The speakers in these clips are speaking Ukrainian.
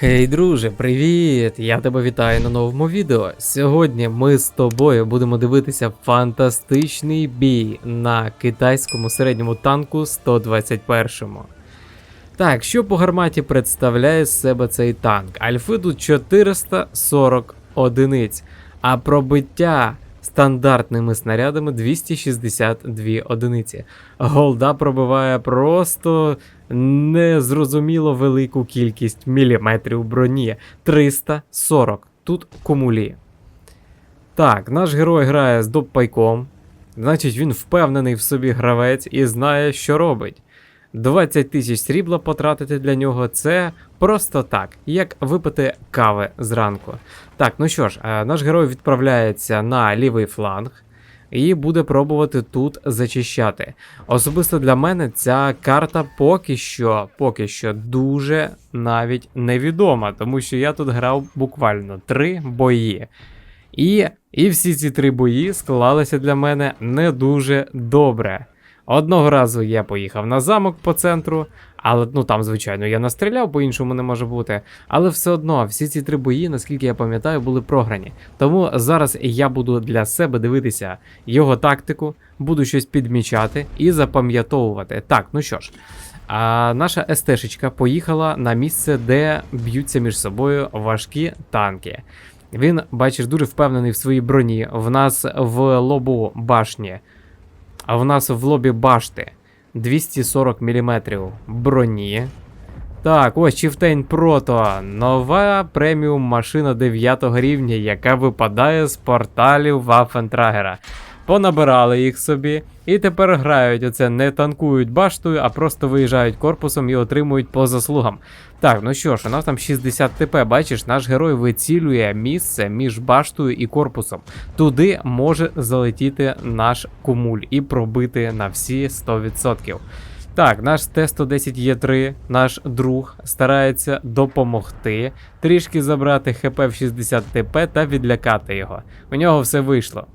Хей, друже, привіт! Я тебе вітаю на новому відео. Сьогодні ми з тобою будемо дивитися фантастичний бій на китайському середньому танку 121. Так, що по гарматі представляє з себе цей танк? Альфи тут 440 одиниць, а пробиття стандартними снарядами 262 одиниці. Голда пробиває просто незрозуміло велику кількість міліметрів броні 340. Тут кумулі. Так, наш герой грає з доппайком. Значить, він впевнений в собі гравець і знає, що робить. 20 тисяч срібла потратити для нього це просто так, як випити кави зранку. Так, ну що ж, е, наш герой відправляється на лівий фланг і буде пробувати тут зачищати. Особисто для мене ця карта поки що, поки що дуже навіть невідома, тому що я тут грав буквально три бої. І, і всі ці три бої склалися для мене не дуже добре. Одного разу я поїхав на замок по центру, але ну там, звичайно, я настріляв, по-іншому не може бути. Але все одно, всі ці три бої, наскільки я пам'ятаю, були програні. Тому зараз я буду для себе дивитися його тактику, буду щось підмічати і запам'ятовувати. Так, ну що ж. А наша СТшечка поїхала на місце, де б'ються між собою важкі танки. Він, бачиш, дуже впевнений в своїй броні. В нас в лобу башні а в нас в лобі башти 240 мм броні. Так, ось Chieftain Proto. Нова преміум машина 9 рівня, яка випадає з порталів Waffentrager. Понабирали їх собі, і тепер грають оце, не танкують баштою, а просто виїжджають корпусом і отримують по заслугам. Так, ну що ж, у нас там 60 ТП, бачиш, наш герой вицілює місце між баштою і корпусом. Туди може залетіти наш кумуль і пробити на всі 100%. Так, наш Т-110Е3, наш друг, старається допомогти, трішки забрати ХП в 60 ТП та відлякати його. У нього все вийшло.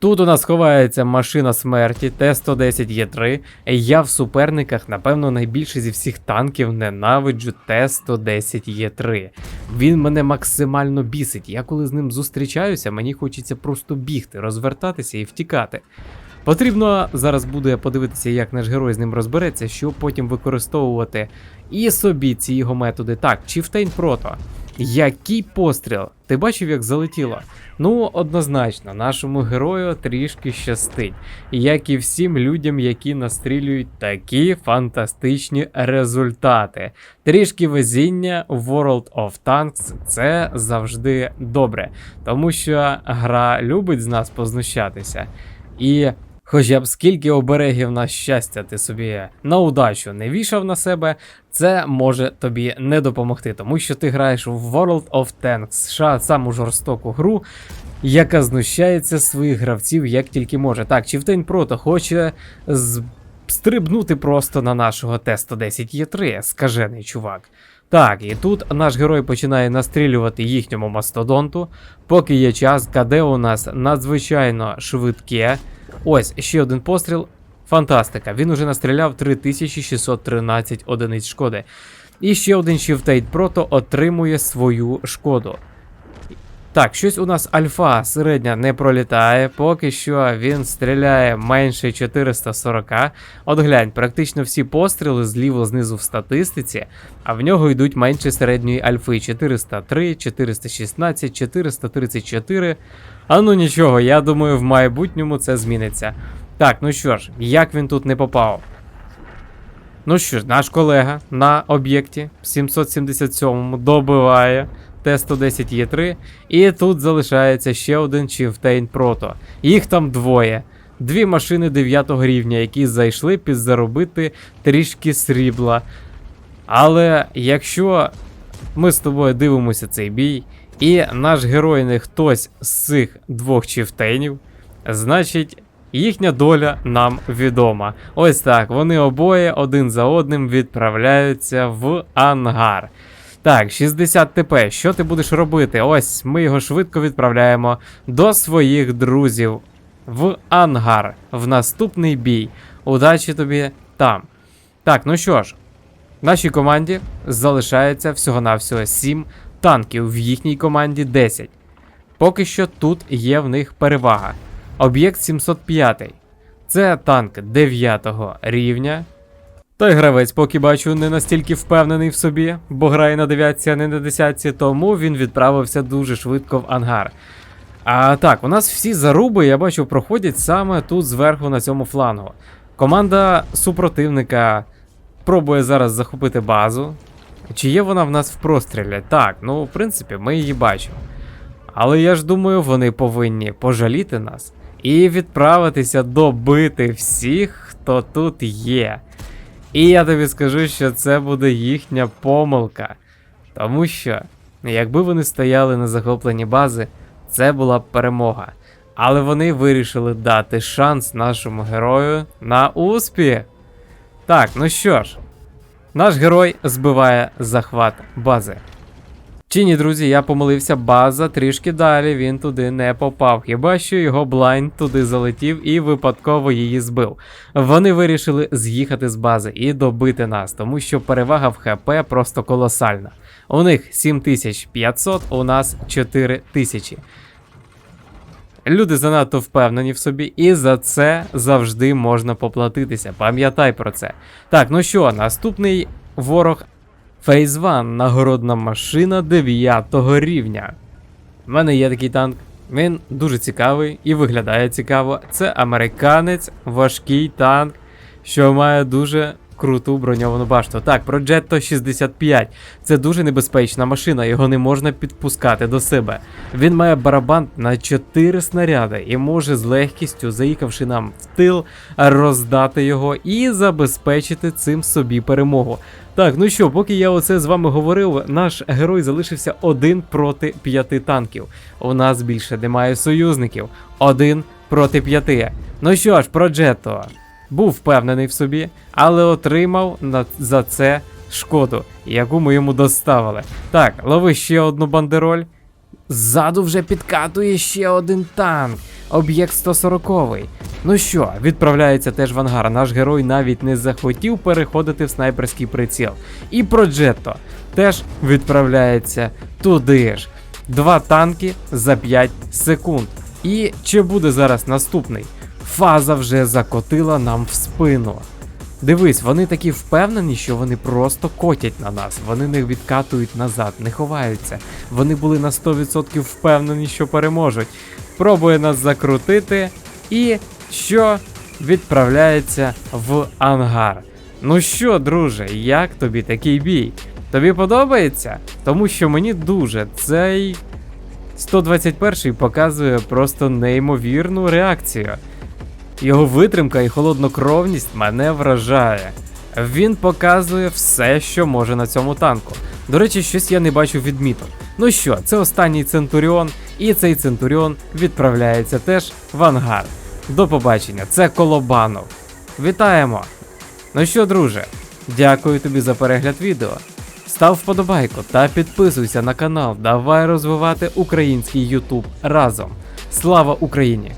Тут у нас ховається машина смерті Т-110Е3. Я в суперниках, напевно, найбільше зі всіх танків ненавиджу Т-110Е3. Він мене максимально бісить. Я коли з ним зустрічаюся, мені хочеться просто бігти, розвертатися і втікати. Потрібно зараз буде подивитися, як наш герой з ним розбереться, щоб потім використовувати і собі ці його методи. Так, Chieftain Proto. Який постріл? Ти бачив, як залетіло? Ну, однозначно, нашому герою трішки щастить, як і всім людям, які настрілюють такі фантастичні результати. Трішки везіння в World of Tanks це завжди добре, тому що гра любить з нас познущатися. І Хоча б скільки оберегів на щастя ти собі на удачу не вішав на себе, це може тобі не допомогти, тому що ти граєш в World of Tanks, США саму жорстоку гру, яка знущається своїх гравців як тільки може. Так, Chieftain Proto хоче з... стрибнути просто на нашого Т-110Е3, скажений чувак. Так, і тут наш герой починає настрілювати їхньому мастодонту, поки є час, КД у нас надзвичайно швидке. Ось ще один постріл. Фантастика. Він уже настріляв 3613 одиниць шкоди. І ще один Shift Proto отримує свою шкоду. Так, щось у нас альфа середня не пролітає, поки що він стріляє менше 440. От глянь, практично всі постріли зліво знизу в статистиці, а в нього йдуть менше середньої альфи 403, 416, 434. А ну нічого, я думаю, в майбутньому це зміниться. Так, ну що ж, як він тут не попав? Ну що ж, наш колега на об'єкті 777-му добиває. Т-110Е3. І тут залишається ще один Chieftain Proto. Їх там двоє. Дві машини 9 рівня, які зайшли підзаробити трішки срібла. Але якщо ми з тобою дивимося цей бій, і наш герой не хтось з цих двох чифтейнів, значить. Їхня доля нам відома. Ось так, вони обоє один за одним відправляються в ангар. Так, 60 ТП. Що ти будеш робити? Ось ми його швидко відправляємо до своїх друзів в ангар, в наступний бій. Удачі тобі там. Так, ну що ж, Нашій команді залишається всього-навсього 7 танків, в їхній команді 10. Поки що тут є в них перевага. Об'єкт 705. Це танк 9 рівня. Той гравець, поки бачу, не настільки впевнений в собі, бо грає на 9, а не на 10, тому він відправився дуже швидко в ангар. А так, у нас всі заруби, я бачу, проходять саме тут зверху на цьому флангу. Команда супротивника пробує зараз захопити базу. Чи є вона в нас в прострілі? Так, ну в принципі, ми її бачимо. Але я ж думаю, вони повинні пожаліти нас і відправитися добити всіх, хто тут є. І я тобі скажу, що це буде їхня помилка. Тому що, якби вони стояли на захопленні бази, це була б перемога. Але вони вирішили дати шанс нашому герою на успіх. Так, ну що ж, наш герой збиває захват бази. Чи ні, друзі, я помилився, база трішки далі, він туди не попав. Хіба що його блайнд туди залетів і випадково її збив. Вони вирішили з'їхати з бази і добити нас, тому що перевага в ХП просто колосальна. У них 7500, у нас 4000. Люди занадто впевнені в собі, і за це завжди можна поплатитися. Пам'ятай про це. Так, ну що, наступний ворог Phase 1, нагородна машина 9 рівня. У мене є такий танк. Він дуже цікавий і виглядає цікаво. Це американець, важкий танк, що має дуже круту броньовану башту. Так, про Progetto 65. Це дуже небезпечна машина, його не можна підпускати до себе. Він має барабан на 4 снаряди і може з легкістю, заїхавши нам в тил, роздати його і забезпечити цим собі перемогу. Так, ну що, поки я оце з вами говорив, наш герой залишився один проти п'яти танків. У нас більше немає союзників. Один проти п'яти. Ну що ж, Проджетто був впевнений в собі, але отримав за це шкоду, яку ми йому доставили. Так, лови ще одну бандероль. Ззаду вже підкатує ще один танк. Об'єкт 140. Ну що, відправляється теж в ангар. Наш герой навіть не захотів переходити в снайперський приціл. І Проджетто теж відправляється туди ж. Два танки за 5 секунд. І чи буде зараз наступний? Фаза вже закотила нам в спину. Дивись, вони такі впевнені, що вони просто котять на нас, вони не відкатують назад, не ховаються. Вони були на 100% впевнені, що переможуть. Пробує нас закрутити і що відправляється в ангар. Ну що, друже, як тобі такий бій? Тобі подобається? Тому що мені дуже цей 121 показує просто неймовірну реакцію. Його витримка і холоднокровність мене вражає. Він показує все, що може на цьому танку. До речі, щось я не бачу відміток. Ну що, це останній Центуріон, і цей Центуріон відправляється теж в ангар. До побачення, це Колобанов. Вітаємо! Ну що, друже, дякую тобі за перегляд відео. Став вподобайку та підписуйся на канал. Давай розвивати український YouTube разом. Слава Україні!